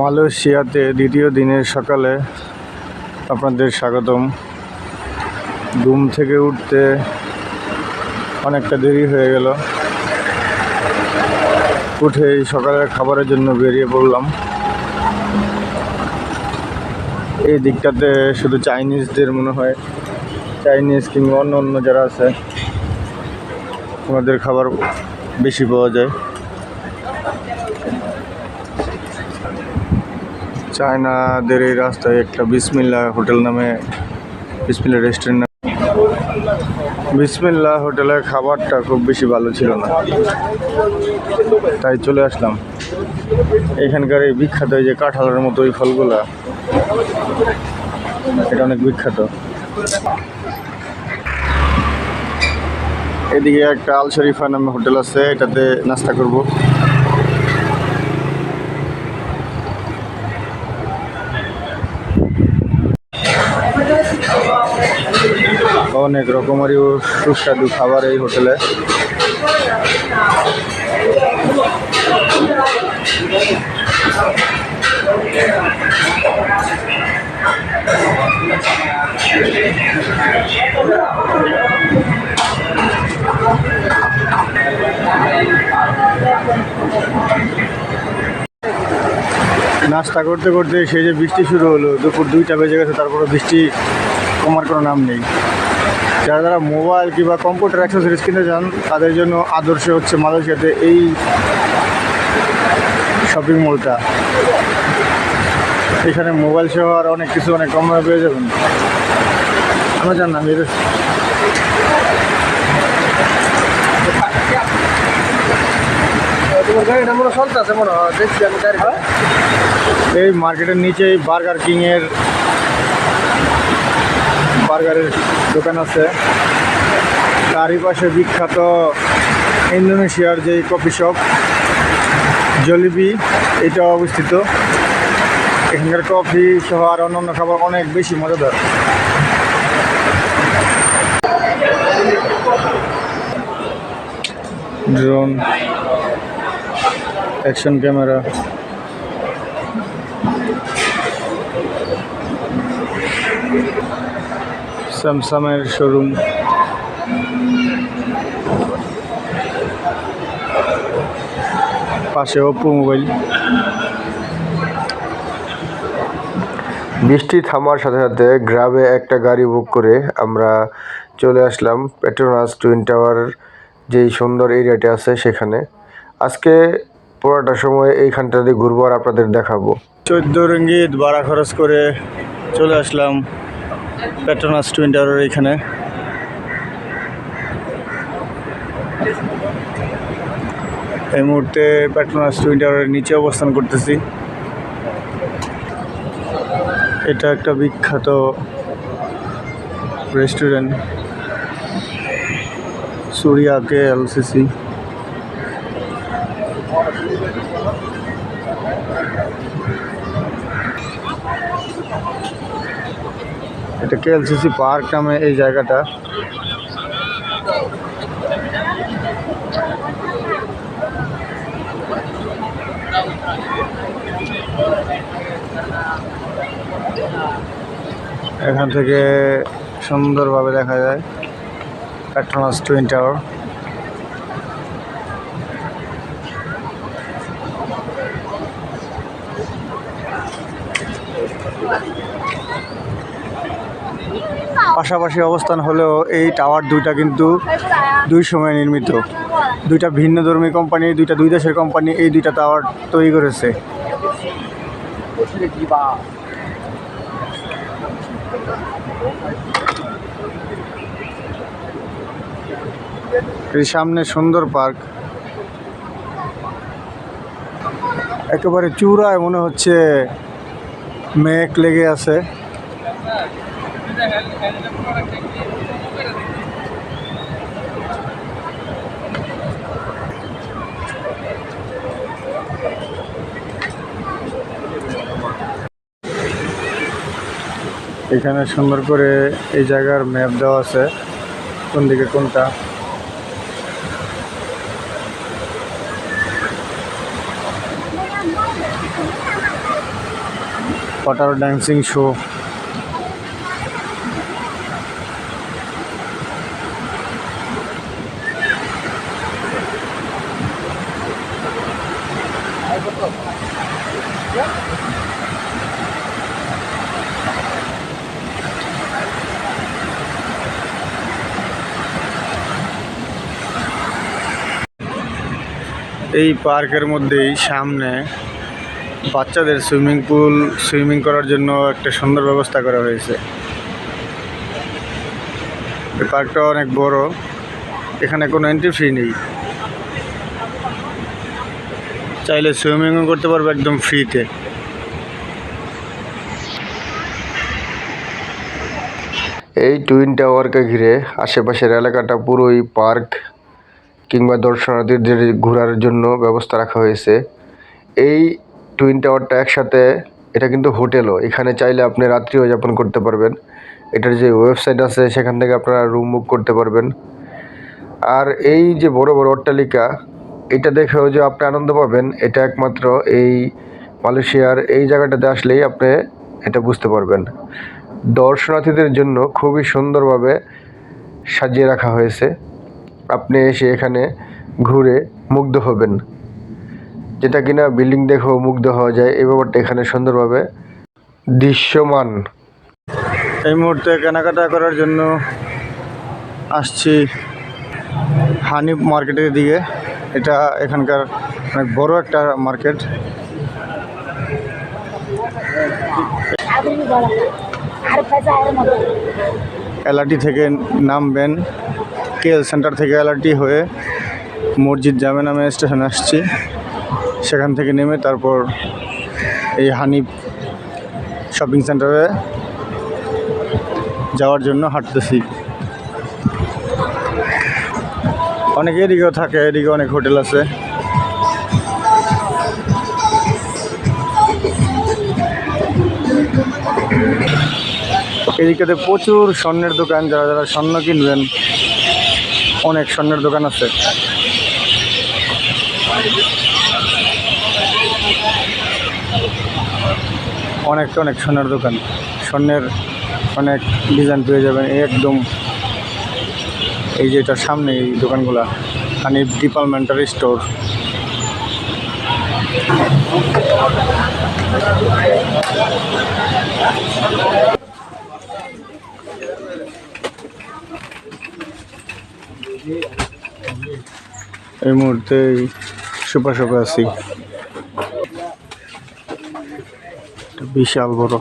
মালয়েশিয়াতে দ্বিতীয় দিনের সকালে আপনাদের স্বাগতম। ঘুম থেকে উঠতে অনেকটা দেরি হয়ে গেল। উঠেই সকালের খাবারের জন্য বেরিয়ে পড়লাম। এই দিকটাতে শুধু চাইনিজদের মনে হয়। চাইনিজ কিংবা অন্য অন্য যারা আছে, ওনাদের খাবার বেশি পাওয়া যায়। চায়নাদের এই রাস্তায় একটা বিসমিল্লা হোটেল নামে, বিসমিল্লা রেস্টুরেন্ট নামে। বিসমিল্লা হোটেলের খাবারটা খুব বেশি ভালো ছিল না। তাই চলে আসলাম। এখানকার এই বিখ্যাত যে কাঁঠালের মতো ওই ফলগুলা, এটা অনেক বিখ্যাত। এদিকে একটা আল শরীফা নামে হোটেল আছে, এটাতে নাস্তা করব। অনেক রকমেরই সুস্বাদু খাবার এই হোটেলে। নাস্তা করতে করতে সেই যে বৃষ্টি শুরু হলো, দুপুর দুইটা বেজে গেছে তারপরে বৃষ্টি কমার কোনো নাম নেই। যারা যারা মোবাইল কিংবা কম্পিউটার অ্যাক্সেসরিজ কিনতে চান তাদের জন্য আদর্শ হচ্ছে মালয়েশিয়াতে এই শপিং মলটা এখানে মোবাইল সহ আর অনেক কিছু অনেক কম দামে পেয়ে যাবেন। আমরা জান না মেরে তোমার গাড়িটা চলতেছে দেখছি আমি গাড়ি এই মার্কেটের নিচেই বার্গার কিংয়ের বার্গারের দোকান আছে। তারই পাশে বিখ্যাত ইন্দোনেশিয়ার যে কফি শপ, জলিবি এটা অবস্থিত। এখানকার কফি সহ আর অন্যান্য খাবার অনেক বেশি মজাদার। Drone, action camera. স্যামসাংয়ের শোরুম। পাশে ওপো মোবাইল বৃষ্টি থামার সাথে সাথে গ্রামে একটা গাড়ি বুক করে আমরা চলে আসলাম পেট্রোনাস টুইন টাওয়ার যেই সুন্দর এরিয়াটি আছে সেখানে। আজকে পুরোটা সময় এইখানটা দিয়ে ঘুরবো আর আপনাদের দেখাবো। চোদ্দ রঙ্গিত ভাড়া খরচ করে চলে আসলাম। পেট্রোনাস টুইন টাওয়ারের এখানে। এই মুহূর্তে পেট্রোনাস টুইন টাওয়ারের নিচে অবস্থান করতেছি। এটা একটা বিখ্যাত রেস্টুরেন্ট সুরিয়া কে এলসিসি এটা কেএলসিসি পার্ক নামে এই জায়গাটা। এখান থেকে সুন্দরভাবে দেখা যায়। প্যাট্রোনাস টুইন টাওয়ার পাশাপাশি অবস্থান হলেও এই টাওয়ার দুইটা কিন্তু দুই সময়ে নির্মিত। দুইটা ভিন্ন ধর্মী কোম্পানি, দুইটা দুই দেশের কোম্পানি এই দুইটা টাওয়ার তৈরি করেছে। এই সামনে সুন্দর পার্ক। একেবারে চূড়ায় মনে হচ্ছে মেঘ লেগে আছে। এখানে সুন্দর করে এই জায়গার ম্যাপ দেওয়া আছে কোন দিকে কোনটা। ওয়াটার ড্যান্সিং শো এই পার্কের মধ্যেই সামনে বাচ্চাদের সুইমিং পুল, সুইমিং করার জন্য একটা সুন্দর ব্যবস্থা করা হয়েছে। এই পার্কটা অনেক বড়, এখানে কোনো এন্ট্রি ফি নেই। চাইলে সুইমিংও করতে পারবে একদম ফ্রিতে এই টুইন টাওয়ারকে ঘিরে আশেপাশের এলাকাটা পুরোই পার্ক কিংবা দর্শনার্থীদের ঘোরার জন্য ব্যবস্থা রাখা হয়েছে, এই টুইন টাওয়ারটা একসাথে, এটা কিন্তু হোটেলও। এখানে চাইলে আপনি রাত্রিও যাপন করতে পারবেন। এটার যে ওয়েবসাইট আছে, সেখান থেকে আপনারা রুম বুক করতে পারবেন। আর এই যে বড় বড় অট্টালিকা, এটা দেখেও যে আপনি আনন্দ পাবেন, এটা একমাত্র এই মালয়েশিয়ার এই জায়গাটাতে আসলেই আপনি এটা বুঝতে পারবেন। দর্শনার্থীদের জন্য খুবই সুন্দরভাবে সাজিয়ে রাখা হয়েছে। আপনি এসে এখানে ঘুরে মুগ্ধ হবেন। যেটা কিনা বিল্ডিং দেখেও মুগ্ধ হওয়া যায় এই ব্যাপারটা এখানে সুন্দরভাবে দৃশ্যমান। এই মুহূর্তে কেনাকাটা করার জন্য আসছি হানি মার্কেটের দিকে। এটা এখানকার অনেক বড় একটা মার্কেট। এলআরটি থেকে নামবেন। কেএল সেন্টার থেকে এলআরটি হয়ে মসজিদ জামে নামে স্টেশনে আসছি। সেখান থেকে নেমে তারপর এই হানিফ শপিং সেন্টারে যাওয়ার জন্য হাঁটতেছি। অনেক এদিকেও থাকে, এদিকে অনেক হোটেল আছে। এদিকেতে প্রচুর স্বর্ণের দোকান, যারা যারা স্বর্ণ কিনবেন অনেক স্বর্ণের দোকান আছে। অনেক অনেক সোনার দোকান। স্বর্ণের অনেক ডিজাইন পেয়ে যাবেন। একদম এই যে এটার সামনে এই দোকানগুলা, হানিফ ডিপার্টমেন্টারি স্টোর। এই মুহূর্তে সুপা সুপা আছি। বিশাল বড়।